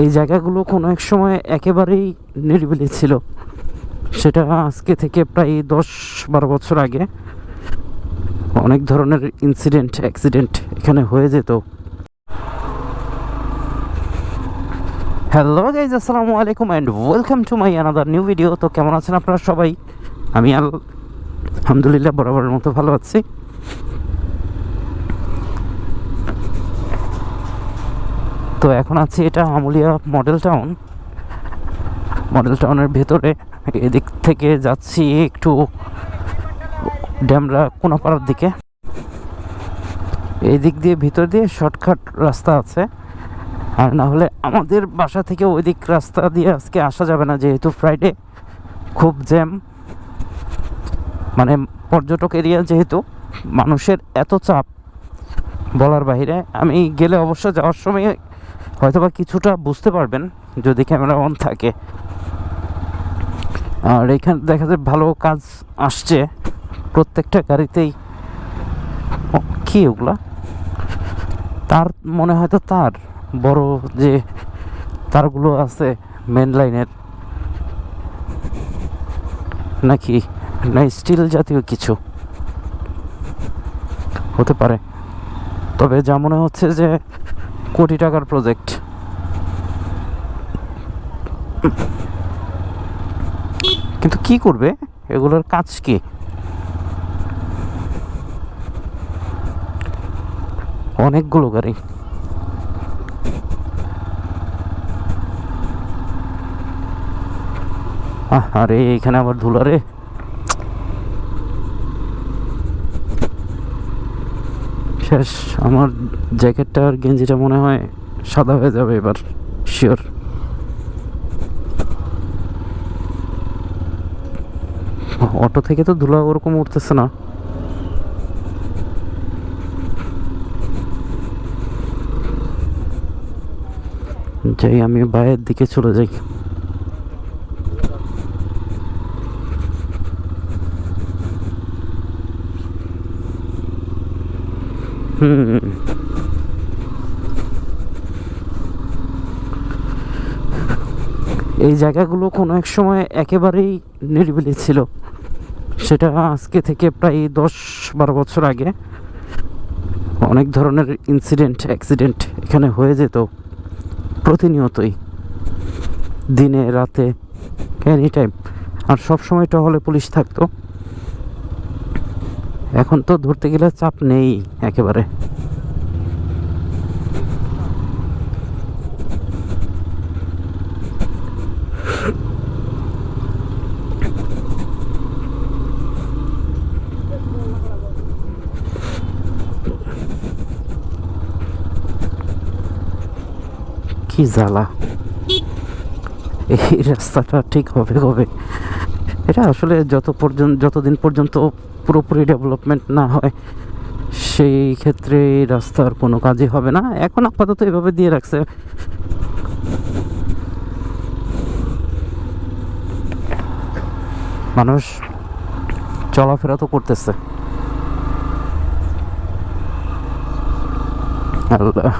এই জায়গাগুলো কোনো এক সময় একেবারেই নিরিবিলি ছিল। সেটা আজকে থেকে প্রায় দশ বারো বছর আগে অনেক ধরনের ইনসিডেন্ট অ্যাক্সিডেন্ট এখানে হয়ে যেত। হ্যালো গাইজ আসসালামু আলাইকুম and welcome to my another new video তো কেমন আছেন আপনারা সবাই? আমি আল- আলহামদুলিল্লাহ বরাবরের মতো ভালো আছি। তো এখন আছি এটা আমুলিয়া মডেল টাউন মডেল টাউনের ভেতরে এদিক থেকে যাচ্ছি একটু ড্যামরা কোনাপাড়ার দিকে। এই দিক দিয়ে ভিতর দিয়ে শর্টকাট রাস্তা আছে। আর না হলে আমাদের বাসা থেকে ওই দিক রাস্তা দিয়ে আজকে আসা যাবে না, যেহেতু ফ্রাইডে খুব জ্যাম মানে পর্যটক এরিয়া যেহেতু, মানুষের এত চাপ বলার বাইরে আমি গেলে অবশ্য যাওয়ার সময় হয়তোবা কিছুটা বুঝতে পারবেন যদি ক্যামেরা অন থাকে। আর এখানে দেখা যায় ভালো কাজ আসছে। প্রত্যেকটা গাড়িতেই কি ওগুলা? তার মনে হয়তো তার। বড় যে তারগুলো আছে মেন লাইনের নাকি? না স্টিল জাতীয় কিছু। হতে পারে। তবে যা মনে হচ্ছে যে কোটি টাকার প্রজেক্ট কিন্তু কি করবে? এগুলোর কাজ কি? অনেকগুলো গাড়ি। আরে, এখানে আবার ধুলারে শেষ। আমার জ্যাকেটটা আর গেঞ্জিটা মনে হয় সাদা হয়ে যাবে এবার শিওর অটো থেকে তো ধুলা ওরকম উঠতেছে না। যাই আমি বাইরের দিকে চলে যাই। হুম এই জায়গাগুলো কোনো এক সময় একেবারেই নিরিবিলি ছিল। সেটা আজকে থেকে প্রায় দশ বারো বছর আগে অনেক ধরনের ইনসিডেন্ট অ্যাক্সিডেন্ট এখানে হয়ে যেত, প্রতিনিয়তই, দিনে, রাতে এনি টাইম আর সব সময় টহলে পুলিশ থাকতো। এখন তো ধরতে গেলে চাপ নেই একেবারে। কি জ্বালা? এই রাস্তাটা ঠিক হবে কবে? এটা আসলে যত পর্যন্ত, যতদিন পর্যন্ত পুরোপুরি ডেভেলপমেন্ট না হয়, সেই ক্ষেত্রে রাস্তার কোনো কাজই হবে না। এখন আপাতত এভাবে দিয়ে রাখছে। মানুষ চলাফেরা তো করতেছে। আল্লাহ।